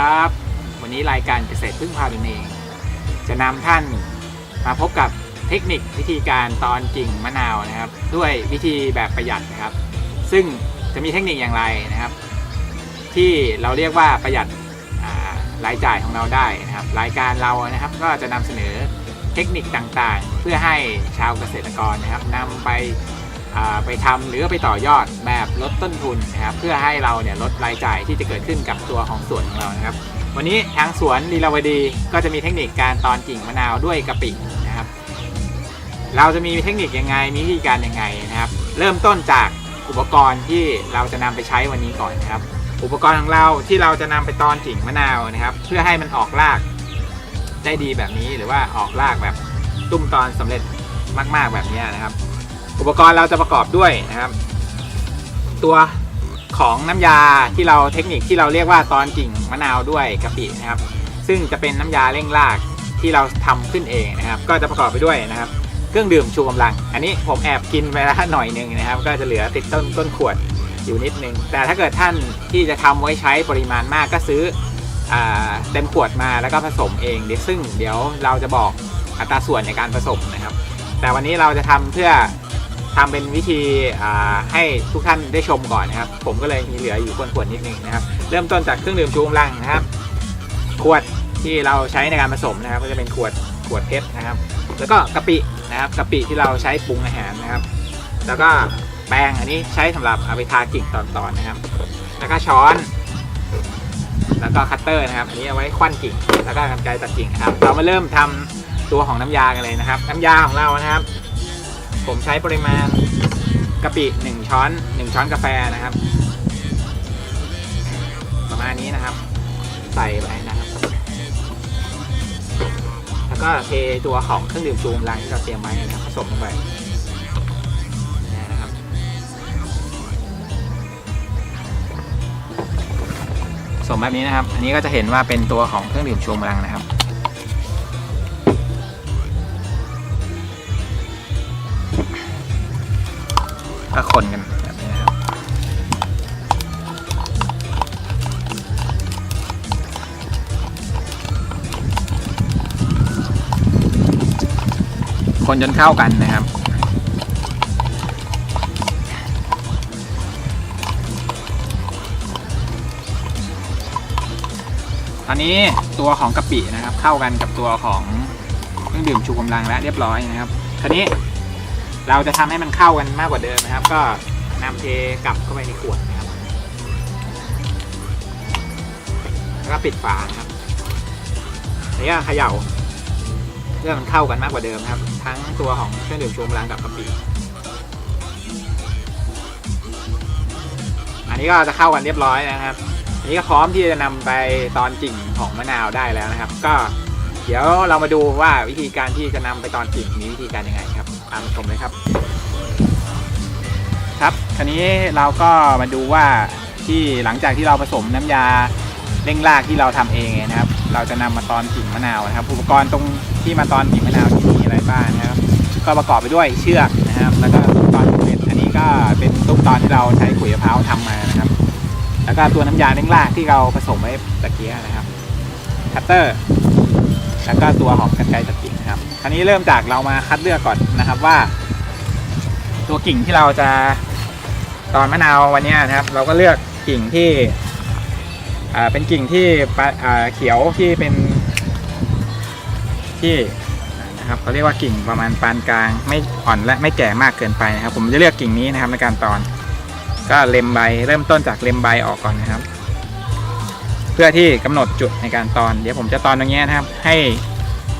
ครับ วันนี้รายการเกษตรพึ่งพาตนเอง จะนำท่านมาพบกับเทคนิควิธีการตอนกิ่งมะนาวนะครับ ด้วยวิธีแบบประหยัดนะครับ ซึ่งจะมีเทคนิคอย่างไรนะครับ ที่เราเรียกว่าประหยัดรายจ่ายของเราได้นะครับ รายการเรานะครับก็จะนำเสนอเทคนิคต่างๆ เพื่อให้ชาวเกษตรกรนะครับนำไป ไปทำหรือไปต่อยอดแบบลดต้นทุนนะครับเพื่อให้เราเนี่ยลดรายจ่ายที่จะเกิดขึ้นกับตัวของสวนของเรานะครับ วันนี้ทางสวนลีลาวดีก็จะมีเทคนิคการตอนกิ่งมะนาวด้วยกะปินะครับ เราจะมีเทคนิคยังไงมีวิธีการยังไงนะครับ เริ่มต้นจากอุปกรณ์ที่เราจะนำไปใช้วันนี้ก่อนนะครับ อุปกรณ์ของเราที่เราจะนำไปตอนกิ่งมะนาวนะครับ เพื่อให้มันออกรากได้ดีแบบนี้หรือว่าออกรากแบบตุ้มตอนสำเร็จมาก ๆแบบนี้นะครับ อุปกรณ์เราจะประกอบด้วยนะครับ ตัวของน้ำยาที่เราเทคนิคที่เราเรียกว่าตอนกิ่งมะนาวด้วยกะปินะครับ ซึ่งจะเป็นน้ำยาเร่งรากที่เราทำขึ้นเองนะครับ ก็จะประกอบไปด้วยนะครับ เครื่องดื่มชูกำลัง อันนี้ผมแอบกินไปแล้วหน่อยหนึ่งนะครับ ก็จะเหลือติดต้นต้นขวดอยู่นิดนึง แต่ถ้าเกิดท่านที่จะทำไว้ใช้ปริมาณมากก็ซื้ออเต็มขวดมาแล้วก็ผสมเองเดี๋ยวซึ่งเดี๋ยวเราจะบอกอัตราส่วนในการผสมนะครับ แต่วันนี้เราจะทำเพื่อ ทำเป็นวิธีให้ทุกท่านได้ชมก่อนนะครับ ผมก็เลยมีเหลืออยู่ขวดๆนิดนึงนะครับ เริ่มต้นจากเครื่องดื่มชูกำลังนะครับ ขวดที่เราใช้ในการผสมนะครับ ก็จะเป็นขวดขวดเพชรนะครับ แล้วก็กะปินะครับกะปิที่เราใช้ปรุงอาหารนะครับ แล้วก็แป้งอันนี้ใช้สำหรับเอาไปทากิ่งตอนๆนะครับ แล้วก็ช้อน แล้วก็คัตเตอร์นะครับ อันนี้เอาไว้ควันกิ่ง แล้วก็กรรไกรตัดกิ่งนะครับ เรามาเริ่มทำตัวของน้ำยากันเลยนะครับ น้ำยาของเรานะครับ ผมใช้ปริมาณกะปิ 1 ช้อน 1 ช้อนกาแฟนะครับ ประมาณนี้นะครับ ใส่ไปนะครับ แล้วก็เทตัวของเครื่องดื่มชูกำลังที่เราเตรียมไว้นะครับผสมลงไปนะครับผสมแบบนี้นะครับ อันนี้ก็จะเห็นว่าเป็นตัวของเครื่องดื่มชูกำลังนะครับ ก็คนกันแบบนี้ครับคนจนเข้ากันนะครับตอนนี้ตัวของกะปินะครับเข้ากันกับตัวของเครื่องดื่มชูกำลังแล้วเรียบร้อยนะครับทีนี้ เราจะทำให้มันเข้ากันมากกว่าเดิมนะครับ ก็นำเทกลับเข้าไปในขวดนะครับ แล้วก็ปิดฝานะครับแล้วก็เขย่าเพื่อมันเข้ากันมากกว่าเดิมครับ ทั้งตัวของเครื่องดื่มชูกำลังกับกะปิอันนี้ก็จะเข้ากันเรียบร้อยนะครับอันนี้ก็พร้อมที่จะนำไปตอนกิ่งของมะนาวได้แล้วนะครับ ก็เดี๋ยวเรามาดูว่าวิธีการที่จะนำไปตอนกิ่งมีวิธีการยังไงครับตามชมเลยครับ ราวนี้เราก็มาดูว่าที่หลังจากที่เราผสมน้ำยาเร่งรากที่เราทำเองนะครับ เราจะนำมาตอนกิ่งมะนาวนะครับ อุปกรณ์ตรงที่มาตอนกิ่งมะนาวมีอะไรบ้างนะครับ ก็ประกอบไปด้วยเชือกนะครับ แล้วก็ลูกตอนเม็ดอันนี้ก็เป็นลูกตอนที่เราใช้ขุยมะพร้าวทำมานะครับ แล้วก็ตัวน้ำยาเร่งรากที่เราผสมไว้ตะเกียนะครับคัตเตอร์แล้วก็ตัวของกรรไกรตัดกิ่งนะครับคราวนี้เริ่มจากเรามาคัดเลือกก่อนนะครับว่า ตัวกิ่งที่เราจะ ตอนมะนาววันนี้นะครับ เราก็เลือกกิ่งที่เป็นกิ่งที่เขียวที่เป็นที่นะครับเขาเรียกว่ากิ่งประมาณปานกลาง ไม่อ่อนและไม่แก่มากเกินไปนะครับ ผมจะเลือกกิ่งนี้นะครับในการตอนก็เล็มใบเริ่มต้นจากเล็มใบออกก่อนนะครับ เพื่อที่กำหนดจุดในการตอน เดี๋ยวผมจะตอนตรงนี้นะครับ ให้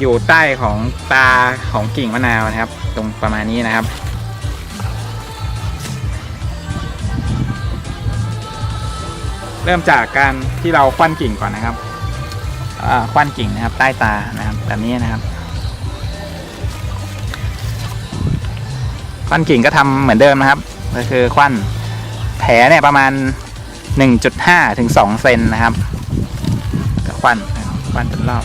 อยู่ใต้ของตาของกิ่งมะนาวนะครับ ตรงประมาณนี้นะครับ เริ่มจากการที่เราควันกิ่งก่อนนะครับควันกิ่งนะครับ ใต้ตานะครับแบบนี้นะครับควันกิ่งก็ทำเหมือนเดิมนะครับ ก็คือควันแผลเนี่ยประมาณ 1.5 ถึง 2 เซนนะครับก็ควันนครับควันเป็นรอบ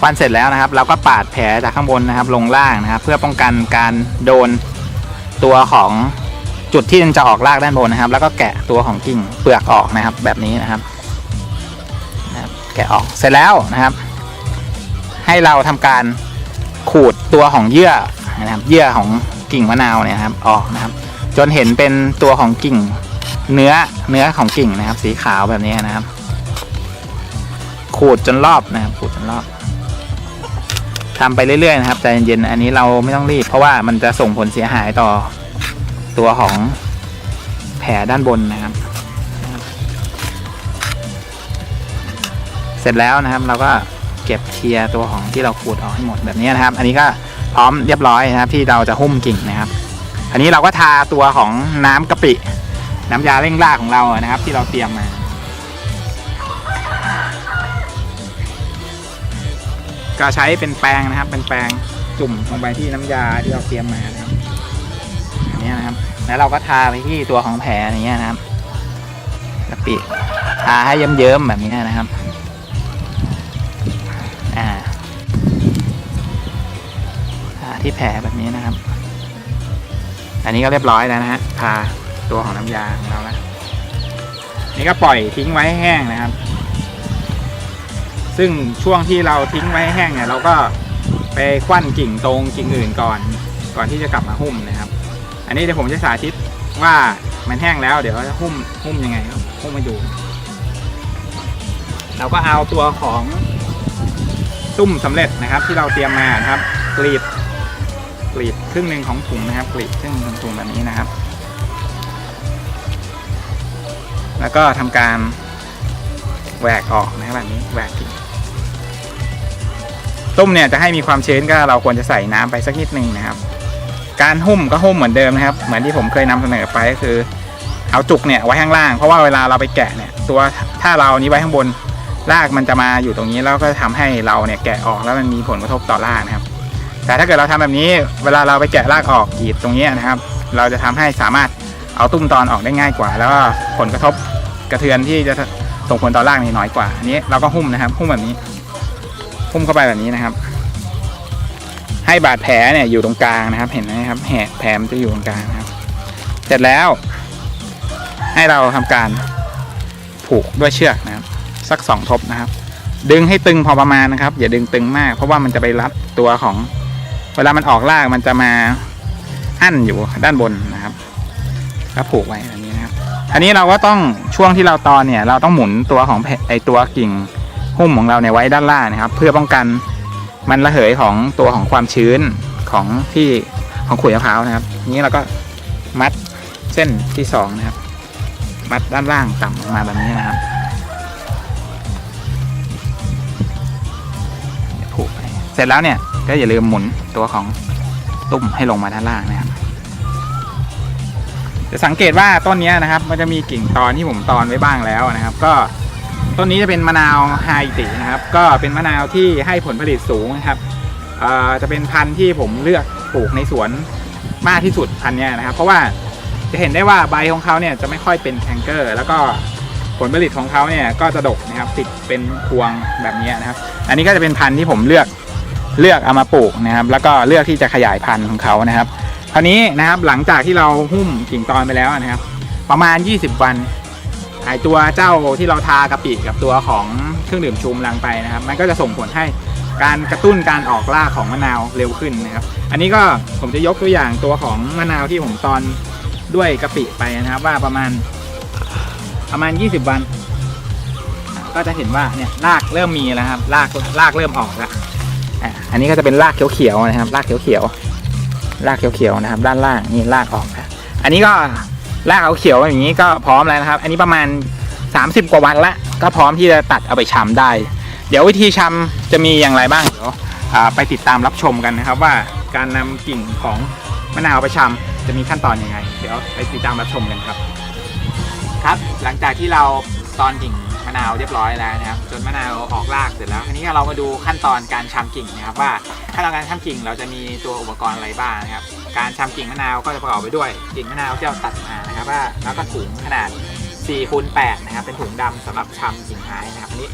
ควันเสร็จแล้วนะครับ เราก็ปาดแผลจากข้างบนนะครับ ลงล่างนะครับ เพื่อป้องกันการโดนตัวของ จุดที่มันจะออกรากด้านบนนะครับ แล้วก็แกะตัวของกิ่งเปลือกออกนะครับ แบบนี้นะครับ แกะออกเสร็จแล้วนะครับ ให้เราทำการขูดตัวของเยื่อนะครับเยื่อของกิ่งมะนาวเนี่ยครับออกนะครับ จนเห็นเป็นตัวของกิ่งเนื้อเนื้อของกิ่งนะครับ สีขาวแบบนี้นะครับ ขูดจนรอบนะครับขูดจนรอบทำไปเรื่อยๆนะครับใจเย็นๆอันนี้เราไม่ต้องรีบ เพราะว่ามันจะส่งผลเสียหายต่อ ตัวของแผลด้านบนนะครับ เสร็จแล้วนะครับเราก็เก็บเคลียร์ตัวของที่เราขูดออกให้หมดแบบนี้นะครับ อันนี้ก็พร้อมเรียบร้อยนะครับ ที่เราจะหุ้มกิ่งนะครับ อันนี้เราก็ทาตัวของน้ำกะปิ น้ำยาเร่งรากของเรานะครับ ที่เราเตรียมมาก็ใช้เป็นแปรงนะครับ เป็นแปรงจุ่มลงไปที่น้ำยาที่เราเตรียมมา บนี้นะครับ แล้วเราก็ทาไปที่ตัวของแผลอย่างเงี้ยนะครับกะปิทาให้เยิ้มๆแบบนี้นะครับ อ่าทาที่แผลแบบนี้นะครับ อันนี้ก็เรียบร้อยแล้วนะฮะทาตัวของน้ำยาของเราแล้วนี่ก็ปล่อยทิ้งไว้ให้แห้งนะครับ ซึ่งช่วงที่เราทิ้งไว้ให้แห้งเนี่ย เราก็ไปควันกิ่งตรงกิ่งอื่นก่อน ก่อนที่จะกลับมาหุ้มนะครับ อันนี้เดี๋ยวผมจะสาธิตว่ามันแห้งแล้วเดี๋ยวจะหุ้มหุ้มยังไงครับหุ้มมาดู เราก็เอาตัวของตุ้มสำเร็จนะครับ ที่เราเตรียมมานะครับกรีดกรีดครึ่งหนึ่งของถุงนะครับกรีดครึ่งหนึ่งของถุงแบบนี้นะครับ แล้วก็ทำการแหวกออกนะครับแบบนี้แหวกกิ่งตุ้มเนี่ยจะให้มีความชื้นก็เราควรจะใส่น้ำไปสักนิดหนึ่งนะครับ การหุ้มก็หุ้มเหมือนเดิมนะครับ เหมือนที่ผมเคยนำเสนอไปก็คือ เอาจุกเนี่ยไว้ข้างล่าง เพราะว่าเวลาเราไปแกะเนี่ยตัวถ้าเรานี้ไว้ข้างบนรากมันจะมาอยู่ตรงนี้แล้วก็ทำให้เราเนี่ยแกะออกแล้วมันมีผลกระทบต่อรากนะครับ แต่ถ้าเกิดเราทำแบบนี้เวลาเราไปแกะรากออกกรีดตรงนี้นะครับ เราจะทำให้สามารถเอาตุ้มตอนออกได้ง่ายกว่า แล้วก็ผลกระทบกระเทือนที่จะส่งผลต่อรากนี่น้อยกว่าอันนี้เราก็หุ้มนะครับ หุ้มแบบนี้ หุ้มเข้าไปแบบนี้นะครับ ให้บาดแผลเนี่ยอยู่ตรงกลางนะครับ เห็นไหมครับแหกแผลมันจะอยู่ตรงกลางนะครับ เสร็จแล้ว ให้เราทำการผูกด้วยเชือกนะครับ สักสองทบนะครับ ดึงให้ตึงพอประมาณนะครับ อย่าดึงตึงมาก เพราะว่ามันจะไปรัดตัวของ เวลามันออกรากมันจะมาอั้นอยู่ด้านบนนะครับก็ผูกไว้แบบนี้นะครับอันนี้เราก็ต้องช่วงที่เราตอนเนี่ย เราต้องหมุนตัวของไอตัวกิ่งหุ้มของเราเนี่ยไว้ด้านล่างนะครับ เพื่อป้องกัน มันระเหยของตัวของความชื้นของที่ของขุยมะพร้าวนะครับนี้เราก็มัดเส้นที่สองนะครับ มัดด้านล่างต่ำลงมาแบบนี้นะครับผูกไปเสร็จแล้วเนี่ยก็อย่าลืมหมุนตัวของตุ้มให้ลงมาด้านล่างนะครับจะสังเกตว่าต้นนี้นะครับ มันจะมีกิ่งตอนที่ผมตอนไว้บ้างแล้วนะครับ ก็ ต้นนี้จะเป็นมะนาวไฮตินะครับ ก็เป็นมะนาวที่ให้ผลผลิตสูงนะครับจะเป็นพันธุ์ที่ผมเลือกปลูกในสวนมากที่สุดพันธุ์นี้นะครับ เพราะว่าจะเห็นได้ว่าใบของเขาเนี่ยจะไม่ค่อยเป็นแคนเกอร์ แล้วก็ผลผลิตของเขาเนี่ยก็จะดกนะครับติดเป็นพวงแบบนี้นะครับ อันนี้ก็จะเป็นพันธุ์ที่ผมเลือกเลือกเอามาปลูกนะครับ แล้วก็เลือกที่จะขยายพันธุ์ของเขานะครับคราวนี้นะครับหลังจากที่เราหุ้มกิ่งตอนไปแล้วนะครับ ประมาณ 20 วัน ไอตัวเจ้าที่เราทากะปิกับตัวของเครื่องดื่มชูมลังไปนะครับ มันก็จะส่งผลให้การกระตุ้นการออกราของมะนาวเร็วขึ้นนะครับ อันนี้ก็ผมจะยกตัวอย่างตัวของมะนาวที่ผมตอนด้วยกะปิไปนะครับ ว่าประมาณประมาณ 20 วัน ก็จะเห็นว่าเนี่ยรากเริ่มมีแล้วครับรากรากเริ่มออกแล้วอันนี้ก็จะเป็นรากเขียวๆนะครับ รากเขียวๆรากเขียวๆนะครับ ด้านล่างนี่รากออกนะอันนี้ก็ รากเขียวอย่างนี้ก็พร้อมแล้วนะครับ อันนี้ประมาณ 30 กว่าวันละก็พร้อมที่จะตัดเอาไปชำได้ เดี๋ยววิธีชำจะมีอย่างไรบ้างเดี๋ยวไปติดตามรับชมกันนะครับว่าการนำกิ่งของมะนาวไปชำจะมีขั้นตอนยังไง เดี๋ยวไปติดตามรับชมกันครับ ครับ หลังจากที่เราตอนกิ่ง มะนาวเรียบร้อยแล้วนะครับจนมะนาวออกรากเสร็จแล้วทีนี้เรามาดูขั้นตอนการชำกิ่งนะครับว่าขั้นตอนการชำกิ่งเราจะมีตัวอุปกรณ์อะไรบ้างนะครับการชำกิ่งมะนาวก็จะประกอบไปด้วยกิ่งมะนาวที่เราตัดมานะครับว่าแล้วก็ถุงขนาด4คูณ8นะครับเป็นถุงดำสำหรับชำกิ่งไม้นะครับอันนี้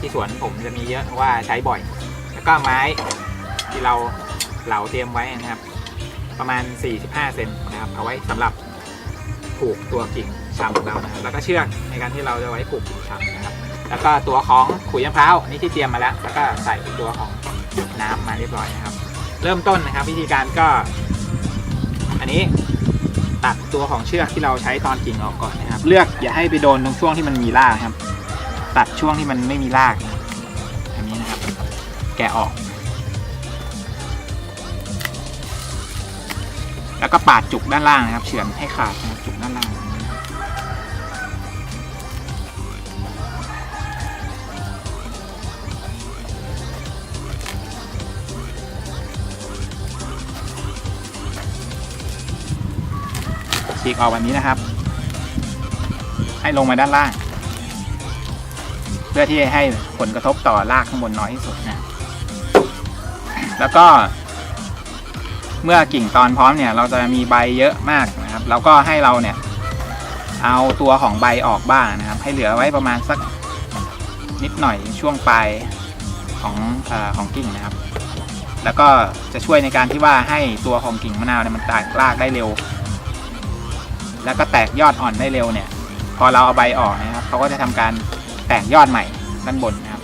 ที่สวนผมจะมีเยอะเพราะว่าใช้บ่อย แล้วก็ไม้ที่เราเหลาเตรียมไว้นะครับ ประมาณ 45 เซนนะครับเอาไว้สำหรับผูกตัวกิ่ง ชำของเรานะครับแล้วก็เชือกในการที่เราจะไว้ผูกกิ่งชำนะครับ แล้วก็ตัวของขุยมะพร้าวอันนี้ที่เตรียมมาแล้ว แล้วก็ใส่ตัวของน้ำมาเรียบร้อยนะครับ เริ่มต้นนะครับ วิธีการก็ อันนี้ตัดตัวของเชือกที่เราใช้ตอนกิ่งออกก่อนนะครับ เลือกอย่าให้ไปโดนตรงช่วงที่มันมีรากนะครับ ตัดช่วงที่มันไม่มีรากนะครับอันนี้นะครับ แกะออก แล้วก็ปาดจุกด้านล่างนะครับ เฉือนให้ขาดนะครับจุกด้านล่าง ฉีกออกแบบนี้นะครับ ให้ลงมาด้านล่าง เพื่อที่จะให้ผลกระทบต่อรากข้างบนน้อยที่สุดนะ แล้วก็ เมื่อกิ่งตอนพร้อมเนี่ย เราจะมีใบเยอะมากนะครับ แล้วก็ให้เราเนี่ย เอาตัวของใบออกบ้างนะครับ ให้เหลือไว้ประมาณสักนิดหน่อยช่วงปลายของอของกิ่งนะครับ แล้วก็จะช่วยในการที่ว่าให้ตัวของกิ่งมะนาวเนี่ยมันแตกรากได้เร็ว แล้วก็แตกยอดอ่อนได้เร็วเนี่ย พอเราเอาใบออกนะครับเขาก็จะทำการแตกยอดใหม่ด้านบนนะครับ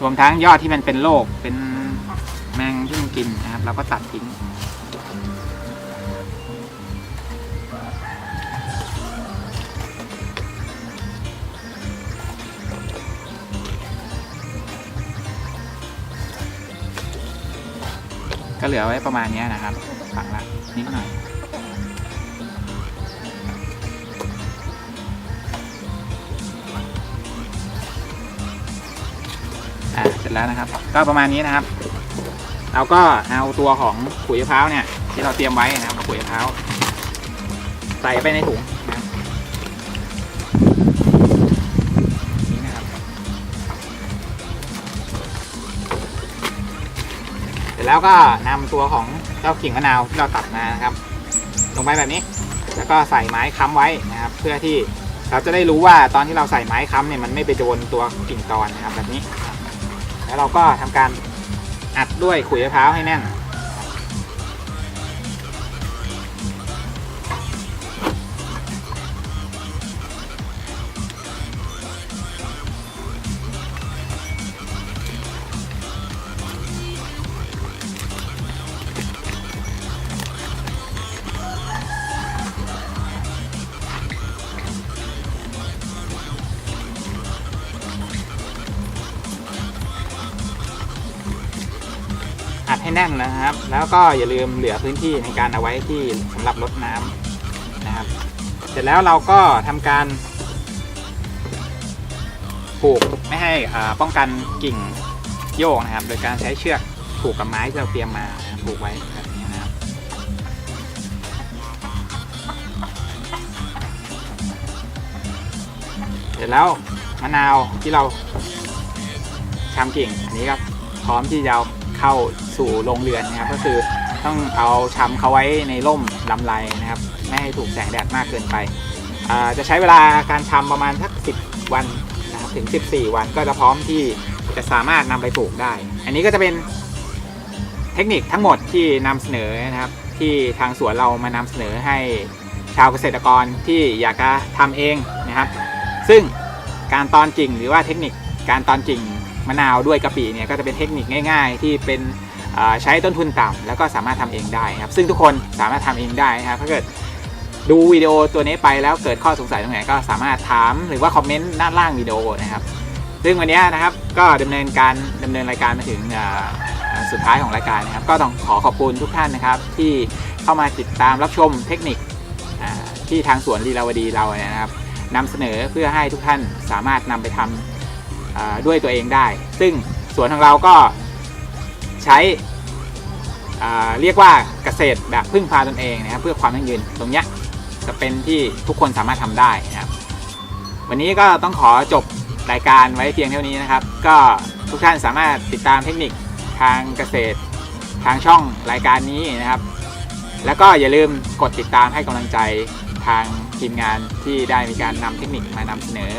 รวมทั้งยอดที่มันเป็นโรคเป็นแมงที่มันกินนะครับ เราก็ตัดทิ้งก็เหลือไว้ประมาณนี้นะครับฝังละนิดหน่อย ร็จแล้วนะครับ ก็ประมาณนี้นะครับ เราก็เอาตัวของขุยมะพร้าวเนี่ย ที่เราเตรียมไว้นะครับขุยมะพร้าวใส่ไปในถุงนะนี่นะครับ เสร็จแล้วก็นำตัวของเจ้ากิ่งมะนาวที่เราตัดมานะครับ ลงไปแบบนี้ แล้วก็ใส่ไม้ค้ำไว้นะครับ เพื่อที่เราจะได้รู้ว่าตอนที่เราใส่ไม้ค้ำเนี่ยมันไม่ไปโดนตัวกิ่งตอนนะครับแบบนี้ แล้วเราก็ทำการอัดด้วยขุยมะพร้าวให้แน่น แน่นนะครับ แล้วก็อย่าลืมเหลือพื้นที่ในการเอาไว้ที่สำหรับรดน้ำนะครับ เสร็จแล้วเราก็ทำการผูกไม่ให้อ่าป้องกันกิ่งโยกนะครับ โดยการใช้เชือกผูกกับไม้ที่เราเตรียมมาผูกไว้แบบนี้นะครับ เสร็จแล้วมะนาวที่เราชำกิ่งอันนี้ก็พร้อมที่จะเอาเข้า สู่โรงเรือนนะครับก็คือต้องเอาชำเขาไว้ในร่มลำไรนะครับไม่ให้ถูกแสงแดดมากเกินไปจะใช้เวลาการชำประมาณสัก 10 วันนะครับถึง 14 วันก็จะพร้อมที่จะสามารถนำไปปลูกได้ อันนี้ก็จะเป็นเทคนิคทั้งหมดที่นำเสนอนะครับที่ทางสวนเรามานำเสนอให้ชาวเกษตรกรที่อยากจะทำเองนะครับ ซึ่งการตอนกิ่งหรือว่าเทคนิคการตอนกิ่งมะนาวด้วยกะปิเนี่ยก็จะเป็นเทคนิคง่าย ๆ ที่เป็น ใช้ต้นทุนต่ำแล้วก็สามารถทำเองได้ครับซึ่งทุกคนสามารถทำเองได้นะครับถ้าเกิดดูวิดีโอตัวนี้ไปแล้วเกิดข้อสงสัยตรงไหนก็สามารถถามหรือว่าคอมเมนต์ด้านล่างวิดีโอนะครับ ซึ่งวันนี้นะครับก็ดำเนินการดำเนินรายการมาถึงสุดท้ายของรายการนะครับ ก็ต้องขอขอบคุณทุกท่านนะครับ ที่เข้ามาติดตามรับชมเทคนิคที่ทางสวนลีลาวดีเราเนี่ยนะครับนำเสนอเพื่อให้ทุกท่านสามารถนำไปทำอ่าด้วยตัวเองได้ ซึ่งสวนของเราก็ ใช้เรียกว่าเกษตรแบบพึ่งพาตนเองนะครับเพื่อความยั่งยืนตรงเนี้ยจะเป็นที่ทุกคนสามารถทำได้นะครับวันนี้ก็ต้องขอจบรายการไว้เพียงเท่านี้นะครับ ก็ทุกท่านสามารถติดตามเทคนิคทางเกษตรทางช่องรายการนี้นะครับ แล้วก็อย่าลืมกดติดตามให้กำลังใจทางทีมงานที่ได้มีการนำเทคนิคมานำเสนอ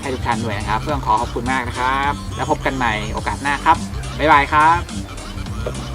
ให้ทุกท่านด้วยนะครับ เพื่อขอขอบคุณมากนะครับ แล้วพบกันใหม่โอกาสหน้าครับ บ๊ายบายครับ Thank you.